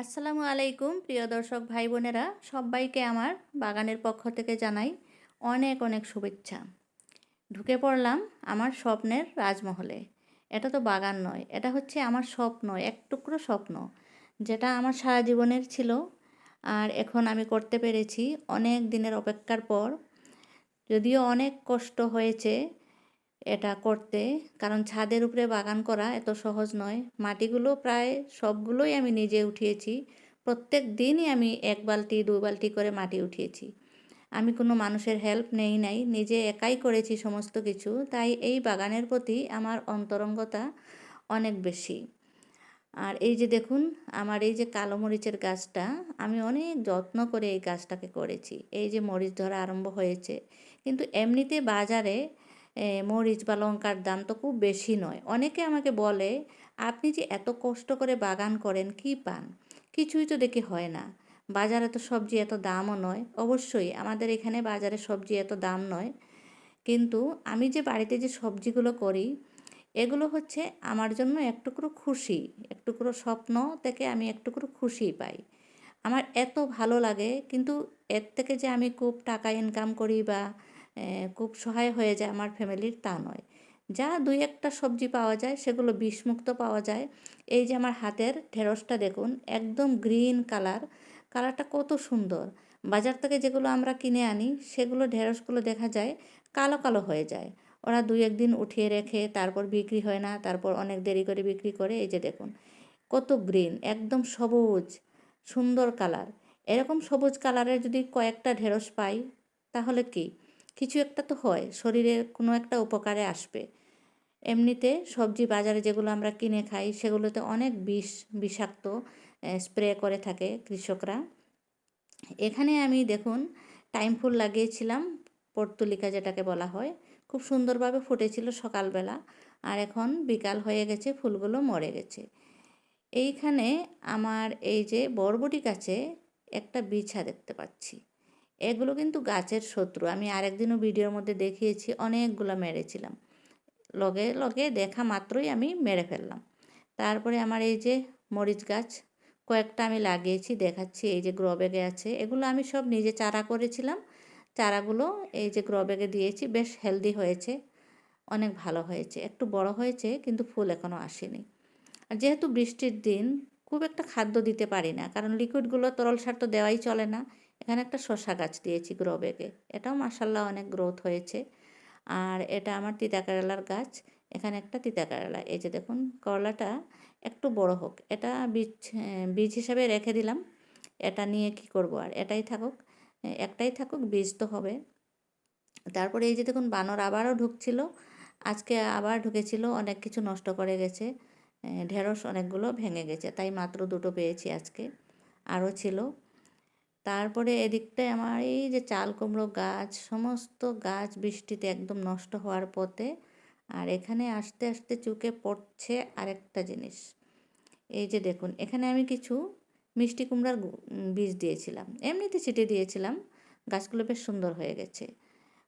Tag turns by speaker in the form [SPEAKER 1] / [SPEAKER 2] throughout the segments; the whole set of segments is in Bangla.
[SPEAKER 1] আসসালামু আলাইকুম, প্রিয় দর্শক ভাই বোনেরা সবাইকে আমার বাগানের পক্ষ থেকে জানাই অনেক অনেক শুভেচ্ছা। ঢুকে পড়লাম আমার স্বপ্নের রাজমহলে। এটা তো বাগান নয়, এটা হচ্ছে আমার স্বপ্ন, এক টুকরো স্বপ্ন, যেটা আমার সারা জীবনের ছিল। আর এখন আমি করতে পেরেছি অনেক দিনের অপেক্ষার পর। যদিও অনেক কষ্ট হয়েছে এটা করতে। কারণ ছাদের উপরে বাগান করা এত সহজ নয়। মাটিগুলো প্রায় সবগুলোই আমি নিজে উঠিয়েছি। প্রত্যেক দিনই আমি এক বালতি দু বালতি করে মাটি উঠিয়েছি। আমি কোনো মানুষের হেল্প নেই নাই, নিজে একাই করেছি সমস্ত কিছু। তাই এই বাগানের প্রতি আমার অন্তরঙ্গতা অনেক বেশি। আর এই যে দেখুন, আমার এই যে কালো মরিচের গাছটা, আমি অনেক যত্ন করে এই গাছটাকে করেছি। এই যে মরিচ ধরা আরম্ভ হয়েছে। কিন্তু এমনিতে বাজারে মরিচ বা লঙ্কার দাম তো খুব বেশি নয়। অনেকে আমাকে বলে, আপনি যে এত কষ্ট করে বাগান করেন, কি পান? কিছুই তো দেখি হয় না। বাজারে তো সবজি এত দামও নয়। অবশ্যই আমাদের এখানে বাজারে সবজি এত দাম নয়। কিন্তু আমি যে বাড়িতে যে সবজিগুলো করি, এগুলো হচ্ছে আমার জন্য একটুকরো খুশি একটুকরো স্বপ্ন থেকে আমি একটুকরো খুশি পাই। আমার এত ভালো লাগে, কিন্তু এর থেকে যে আমি খুব টাকা ইনকাম করি বা খুব সহায় হয়ে যায় আমার ফ্যামিলির, তা নয়। যা দুই একটা সবজি পাওয়া যায়, সেগুলো বিষমুক্ত পাওয়া যায়। এই যে আমার হাতের ঢেঁড়সটা দেখুন, একদম গ্রিন কালার। কালারটা কত সুন্দর। বাজার থেকে যেগুলো আমরা কিনে আনি, সেগুলো ঢেঁড়সগুলো দেখা যায় কালো কালো হয়ে যায়। ওরা দুই একদিন উঠিয়ে রেখে তারপর বিক্রি হয় না, তারপর অনেক দেরি করে বিক্রি করে, এই যে দেখুন। কত গ্রিন, একদম সবুজ, সুন্দর কালার। এরকম সবুজ কালারের যদি কয়েকটা ঢেঁড়স পাই, তাহলে কি? কিছু একটা তো হয় শরীরের কোনো একটা উপকারে আসবে। এমনিতে সবজি বাজারে যেগুলো আমরা কিনে খাই, সেগুলোতে অনেক বিষ, বিষাক্ত স্প্রে করে থাকে কৃষকরা। এখানে আমি দেখুন, টাইম ফুল লাগিয়েছিলাম, পর্তুলিকা যেটাকে বলা হয়। খুব সুন্দরভাবে ফুটেছিল সকালবেলা, আর এখন বিকাল হয়ে গেছে, ফুলগুলো মরে গেছে। এইখানে আমার এই যে বরবটি গাছে একটা বিছা দেখতে পাচ্ছি। এগুলো কিন্তু গাছের শত্রু। আমি আরেকদিনও ভিডিওর মধ্যে দেখিয়েছি, অনেকগুলো মেরেছিলাম। লগে লগে দেখা মাত্রই আমি মেরে ফেললাম। তারপরে আমার এই যে মরিচ গাছ, কয়েকটা আমি লাগিয়েছি, দেখাচ্ছি এই যে গ্রো ব্যাগে আছে। এগুলো আমি সব নিজে চারা করেছিলাম। চারাগুলো এই যে গ্রো ব্যাগে দিয়েছি, বেশ হেলদি হয়েছে, অনেক ভালো হয়েছে। একটু বড় হয়েছে, কিন্তু ফুল এখনও আসেনি। আর যেহেতু বৃষ্টির দিন, খুব একটা খাদ্য দিতে পারি না, কারণ লিকুইডগুলো তরল সার তো দেওয়াই চলে না। এখানে একটা শশা গাছ দিয়েছি গ্রো ব্যাগে এটাও মাসাল্লাহ অনেক গ্রোথ হয়েছে। আর এটা আমার তিতা কেরালার গাছ। এখানে একটা তিতা কেরালা এই যে দেখুন, করলাটা একটু বড় হোক। এটা বীজ বীজ হিসাবে রেখে দিলাম। এটা নিয়ে কি করব আর? এটাই থাকুক। একটাই থাকুক, বীজ তো হবে। তারপরে এই যে দেখুন, বানর আবারও ঢুকছিল। আজকে আবার ঢুকেছিল। অনেক কিছু নষ্ট করে গেছে। ঢেঁড়স অনেকগুলো ভেঙে গেছে। তাই মাত্র দুটো পেয়েছি আজকে। আরও ছিল। তারপরে এদিকটায় আমার এই যে চাল, কুমড়ো গাছ, সমস্ত গাছ বৃষ্টিতে একদম নষ্ট হওয়ার পথে আর এখানে আস্তে আস্তে চুকে পড়ছে আরেকটা জিনিস। এই যে দেখুন, এখানে আমি কিছু মিষ্টি কুমড়ার বীজ দিয়েছিলাম। এমনিতে ছিটে দিয়েছিলাম, গাছগুলো বেশ সুন্দর হয়ে গেছে।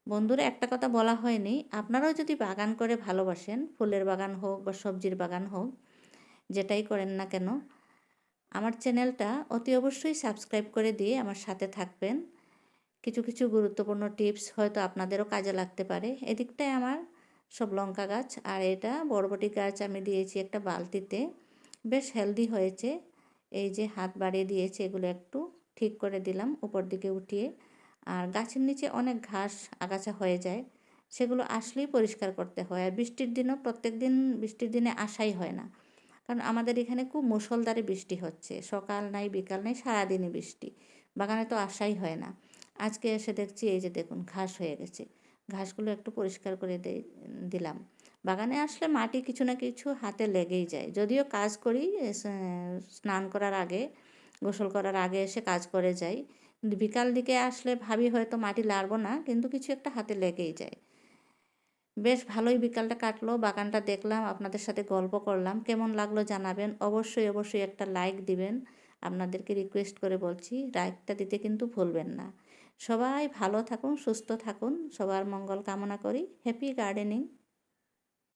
[SPEAKER 1] বন্ধুরা, একটা কথা বলা হয়নি, আপনারাও যদি বাগান করে ভালোবাসেন, ফুলের বাগান হোক বা সবজির বাগান হোক, যেটাই করেন না কেন আমার চ্যানেলটা অতি অবশ্যই সাবস্ক্রাইব করে দিয়ে আমার সাথে থাকবেন। কিছু কিছু গুরুত্বপূর্ণ টিপস হয়তো আপনাদেরও কাজে লাগতে পারে। এদিকটায় আমার সব লঙ্কা গাছ আর এটা বরবটি গাছ আমি দিয়েছি একটা বালতিতে। বেশ হেলদি হয়েছে। এই যে হাত বাড়িয়ে দিয়েছে, এগুলো একটু ঠিক করে দিলাম উপর দিকে উঠিয়ে। আর গাছের নিচে অনেক ঘাস আগাছা হয়ে যায়, সেগুলো আসলেই পরিষ্কার করতে হয়। আর বৃষ্টির দিনও প্রত্যেক দিন বৃষ্টির দিনে আসাই হয় না। কারণ আমাদের এখানে খুব মুসলধারে বৃষ্টি হচ্ছে। সকাল নাই, বিকাল নাই, সারাদিনই বৃষ্টি। বাগানে তো আসাই হয় না। আজকে এসে দেখছি, এই যে দেখুন, ঘাস হয়ে গেছে। ঘাসগুলো একটু পরিষ্কার করে দিলাম। বাগানে আসলে মাটি কিছু না কিছু হাতে লেগেই যায়। যদিও কাজ করি স্নান করার আগে, গোসল করার আগে এসে কাজ করে যাই। বিকাল দিকে আসলে ভাবি হয়তো মাটি লাড়বো না, কিন্তু কিছু একটা হাতে লেগেই যায়। বেশ ভালোই বিকালটা কাটলো, বাগানটা দেখলাম, আপনাদের সাথে গল্প করলাম। কেমন লাগল জানাবেন? অবশ্যই অবশ্যই একটা লাইক দিবেন। আপনাদেরকে রিকোয়েস্ট করে বলছি লাইকটা দিতে কিন্তু ভুলবেন না। সবাই ভালো থাকুন, সুস্থ থাকুন, সবার মঙ্গল কামনা করি। Happy gardening